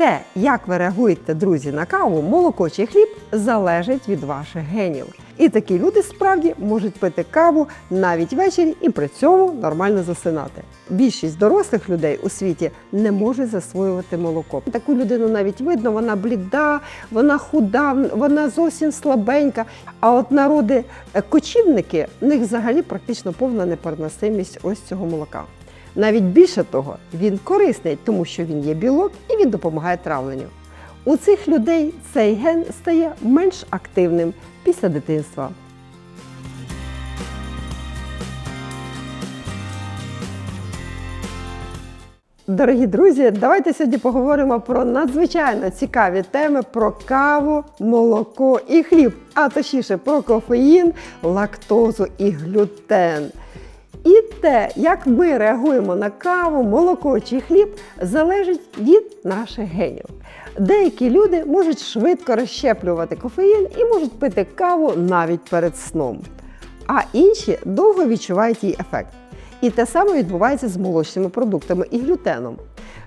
Те, як ви реагуєте, друзі, на каву, молоко чи хліб, залежить від ваших генів. І такі люди справді можуть пити каву навіть ввечері і при цьому нормально засинати. Більшість дорослих людей у світі не можуть засвоювати молоко. Таку людину навіть видно, вона бліда, вона худа, вона зовсім слабенька. А от народи кочівники, в них взагалі практично повна непереносимість ось цього молока. Навіть більше того, він корисний, тому що він є білок і він допомагає травленню. У цих людей цей ген стає менш активним після дитинства. Дорогі друзі, давайте сьогодні поговоримо про надзвичайно цікаві теми про каву, молоко і хліб, а точніше про кофеїн, лактозу і глютен. І те, як ми реагуємо на каву, молоко чи хліб, залежить від наших генів. Деякі люди можуть швидко розщеплювати кофеїн і можуть пити каву навіть перед сном, а інші довго відчувають її ефект. І те саме відбувається з молочними продуктами і глютеном.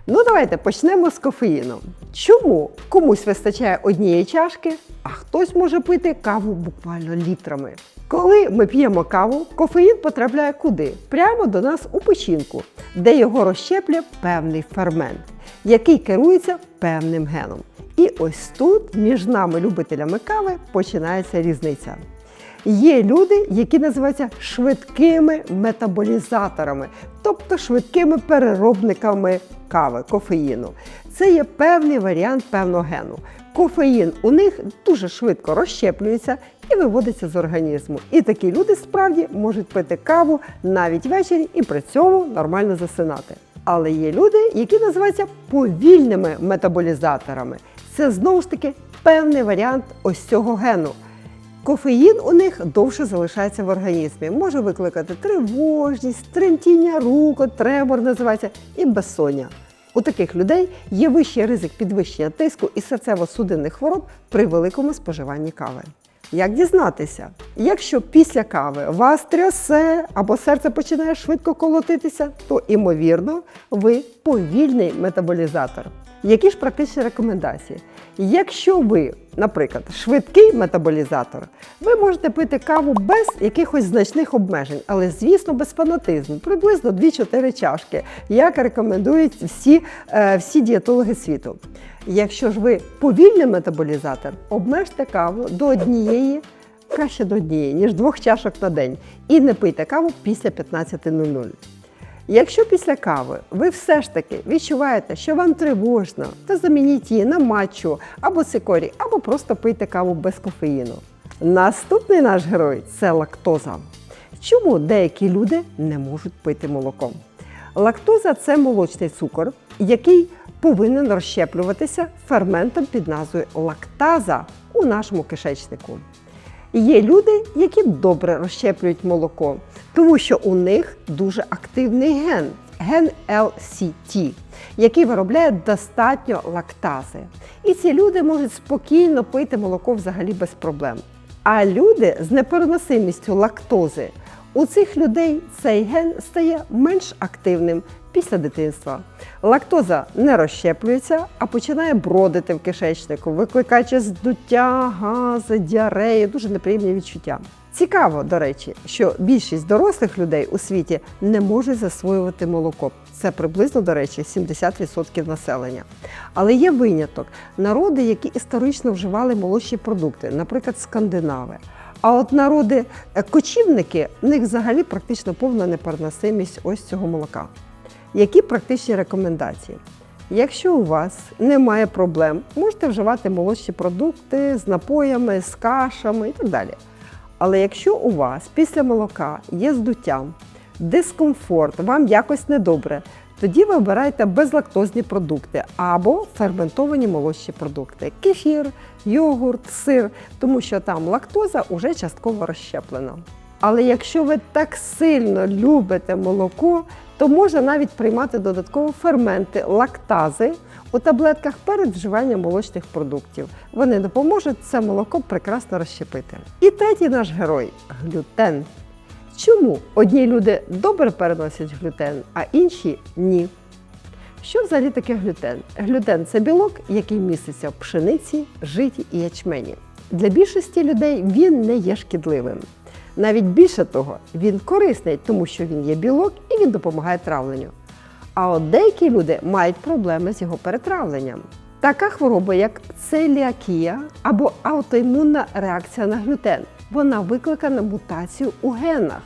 Ну, давайте почнемо з кофеїну. Чому комусь вистачає однієї чашки, а хтось може пити каву буквально літрами? Коли ми п'ємо каву, кофеїн потрапляє куди? Прямо до нас у печінку, де його розщеплює певний фермент, який керується певним геном. І ось тут між нами, любителями кави, починається різниця. Є люди, які називаються швидкими метаболізаторами, тобто швидкими переробниками кави, кофеїну. Це є певний варіант певного гену. Кофеїн у них дуже швидко розщеплюється і виводиться з організму. І такі люди справді можуть пити каву навіть ввечері і при цьому нормально засинати. Але є люди, які називаються повільними метаболізаторами. Це знову ж таки певний варіант ось цього гену. Кофеїн у них довше залишається в організмі, може викликати тривожність, тремтіння рук, тремор називається і безсоння. У таких людей є вищий ризик підвищення тиску і серцево-судинних хвороб при великому споживанні кави. Як дізнатися? Якщо після кави вас трясе або серце починає швидко колотитися, то імовірно ви повільний метаболізатор. Які ж практичні рекомендації? Якщо ви, наприклад, швидкий метаболізатор, ви можете пити каву без якихось значних обмежень, але, звісно, без фанатизму, приблизно 2-4 чашки, як рекомендують всі, е, всі дієтологи світу. Якщо ж ви повільний метаболізатор, обмежте каву до однієї, краще до однієї, ніж двох чашок на день, і не пийте каву після 15.00. Якщо після кави ви все ж таки відчуваєте, що вам тривожно, то замініть її на матчу або цикорій, або просто пийте каву без кофеїну. Наступний наш герой це лактоза. Чому деякі люди не можуть пити молоко? Лактоза це молочний цукор, який повинен розщеплюватися ферментом під назвою лактаза у нашому кишечнику. Є люди, які добре розщеплюють молоко, тому що у них дуже активний ген ген LCT, який виробляє достатньо лактази. І ці люди можуть спокійно пити молоко взагалі без проблем. А люди з непереносимістю лактози у цих людей цей ген стає менш активним після дитинства. Лактоза не розщеплюється, а починає бродити в кишечнику, викликаючи здуття, гази, діарею, дуже неприємні відчуття. Цікаво, до речі, що більшість дорослих людей у світі не можуть засвоювати молоко. Це приблизно, до речі, 70% населення. Але є виняток народи, які історично вживали молочні продукти, наприклад, скандинави. А от народи е, кочівники, в них взагалі практично повна непереносимість ось цього молока. Які практичні рекомендації? Якщо у вас немає проблем, можете вживати молочні продукти з напоями, з кашами і так далі. Але якщо у вас після молока є здуття, дискомфорт, вам якось недобре, тоді ви обираєте безлактозні продукти або ферментовані молочні продукти кефір, йогурт, сир, тому що там лактоза вже частково розщеплена. Але якщо ви так сильно любите молоко, то можна навіть приймати додатково ферменти, лактази у таблетках перед вживанням молочних продуктів. Вони допоможуть це молоко прекрасно розщепити. І третій наш герой глютен. Чому одні люди добре переносять глютен, а інші ні? Що взагалі таке глютен? Глютен це білок, який міститься в пшениці, житі і ячмені. Для більшості людей він не є шкідливим. Навіть більше того, він корисний, тому що він є білок і він допомагає травленню. А от деякі люди мають проблеми з його перетравленням. Така хвороба, як целіакія або аутоімунна реакція на глютен, вона викликана мутацією у генах.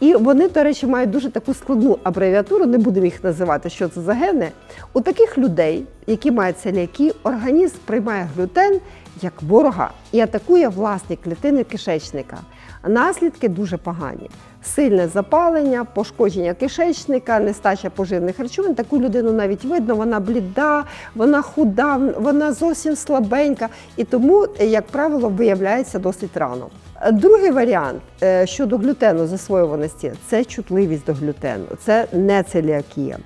І вони, до речі, мають дуже таку складну абревіатуру, не будемо їх називати, що це за гени. У таких людей, які мають целіакію, організм приймає глютен як ворога і атакує власні клітини кишечника. Наслідки дуже погані. Сильне запалення, пошкодження кишечника, нестача поживних речовин. Таку людину навіть видно, вона бліда, вона худа, вона зовсім слабенька, і тому, як правило, виявляється досить рано. Другий варіант е, щодо глютену засвоюваності це чутливість до глютену, це не целіакія.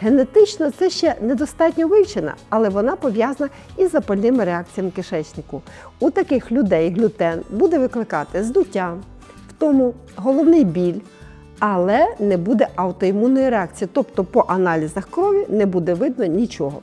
Генетично це ще недостатньо вивчена, але вона пов'язана із запальними реакціями кишечнику. У таких людей глютен буде викликати здуття, в тому головний біль, але не буде аутоімунної реакції, тобто по аналізах крові не буде видно нічого.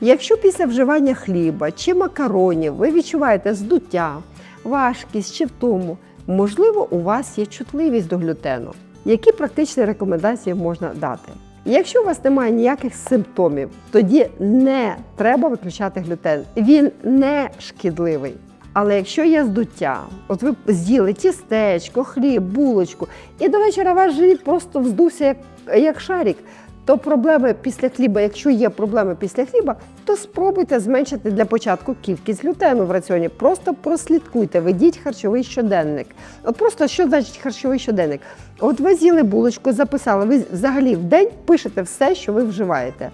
Якщо після вживання хліба чи макаронів ви відчуваєте здуття, важкість чи втому, можливо, у вас є чутливість до глютену. Які практичні рекомендації можна дати? Якщо у вас немає ніяких симптомів, тоді не треба виключати глютен. Він не шкідливий. Але якщо є здуття, от ви з'їли тістечко, хліб, булочку, і до вечора ваш живіт просто вздувся як, як шарик, то проблеми після хліба, якщо є проблеми після хліба, то спробуйте зменшити для початку кількість глютену в раціоні. Просто прослідкуйте, ведіть харчовий щоденник. От просто що значить харчовий щоденник? От ви з'їли булочку, записали, ви взагалі в день пишете все, що ви вживаєте.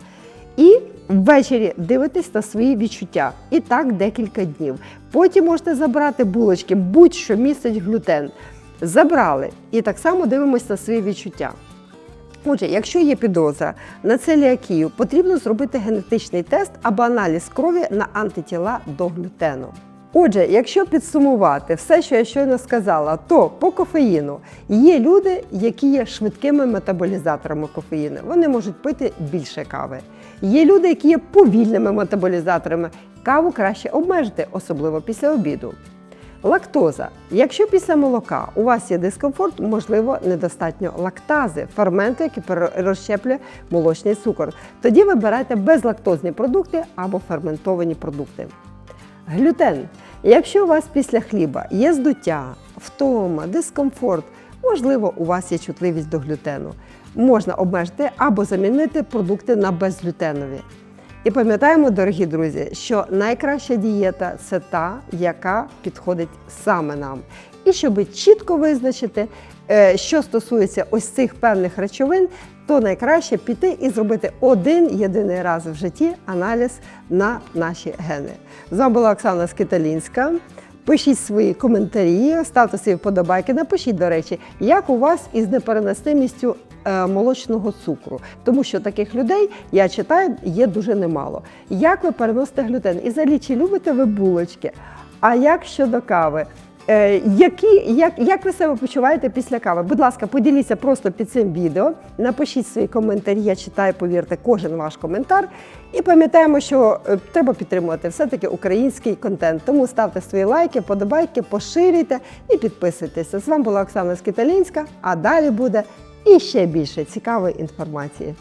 І ввечері дивитесь на свої відчуття. І так декілька днів. Потім можете забрати булочки, будь-що містить глютен. Забрали. І так само дивимося на свої відчуття. Отже, якщо є підозра на целіакію, потрібно зробити генетичний тест або аналіз крові на антитіла до глютену. Отже, якщо підсумувати все, що я щойно сказала, то по кофеїну є люди, які є швидкими метаболізаторами кофеїну. Вони можуть пити більше кави. Є люди, які є повільними метаболізаторами. Каву краще обмежити, особливо після обіду. Лактоза. Якщо після молока у вас є дискомфорт, можливо, недостатньо лактази, ферменту, який розщеплює молочний цукор. Тоді вибирайте безлактозні продукти або ферментовані продукти. Глютен. Якщо у вас після хліба є здуття, втома, дискомфорт, можливо, у вас є чутливість до глютену. Можна обмежити або замінити продукти на безглютенові. І пам'ятаємо, дорогі друзі, що найкраща дієта це та, яка підходить саме нам. І щоб чітко визначити, е, що стосується ось цих певних речовин, то найкраще піти і зробити один єдиний раз в житті аналіз на наші гени. З вами була Оксана Скиталінська. Пишіть свої коментарі, ставте свої вподобайки. Напишіть, до речі, як у вас із непереносимістю молочного цукру, тому що таких людей я читаю є дуже немало. Як ви переносите глютен? І взагалі, чи любите ви булочки? А як щодо кави? Е, Які, як, як ви себе почуваєте після кави? Будь ласка, поділіться просто під цим відео, напишіть свої коментарі, я читаю, повірте, кожен ваш коментар. І пам'ятаємо, що е, треба підтримувати все-таки український контент. Тому ставте свої лайки, подобайки, поширюйте і підписуйтеся. З вами була Оксана Скиталінська, а далі буде іще більше цікавої інформації.